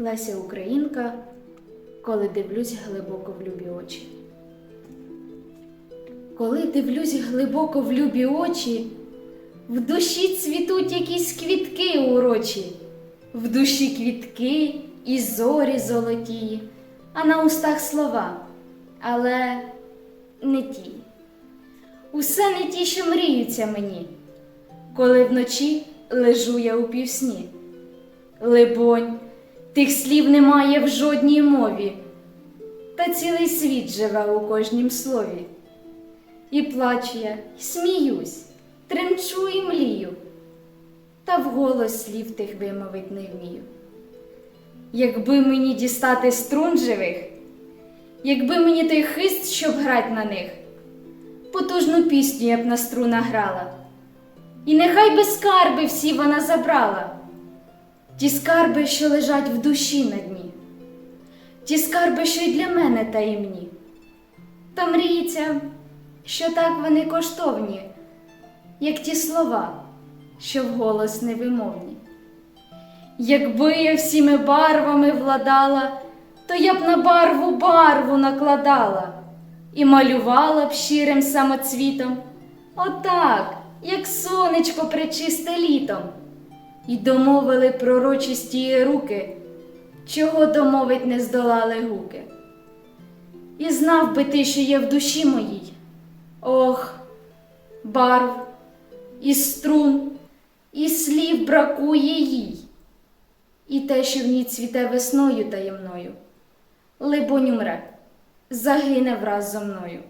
Леся Українка, коли дивлюсь глибоко в любі очі. Коли дивлюсь глибоко в любі очі, в душі цвітуть якісь квітки урочі, в душі квітки і зорі золоті, а на устах слова, але не ті. Усе не ті, що мріються мені, коли вночі лежу я у півсні. Либонь, тих слів немає в жодній мові, та цілий світ живе у кожнім слові. І плачу я, і сміюсь, тремчу і млію, та вголос слів тих вимовить не вмію. Якби мені дістати струн живих, якби мені той хист, щоб грать на них, потужну пісню я б на струнах грала. І нехай би скарби всі вона забрала, ті скарби, що лежать в душі на дні, ті скарби, що й для мене таємні. Та мріється, що так вони коштовні, як ті слова, що вголос невимовні. Якби я всіми барвами владала, то я б на барву барву накладала і малювала б щирим самоцвітом, отак, як сонечко причисте літом, і домовили пророчисті руки, чого домовить не здолали гуки. І знав би ти, що є в душі моїй, ох, барв, і струн, і слів бракує їй, і те, що в ній цвіте весною таємною, либонь умре, загине враз зо мною.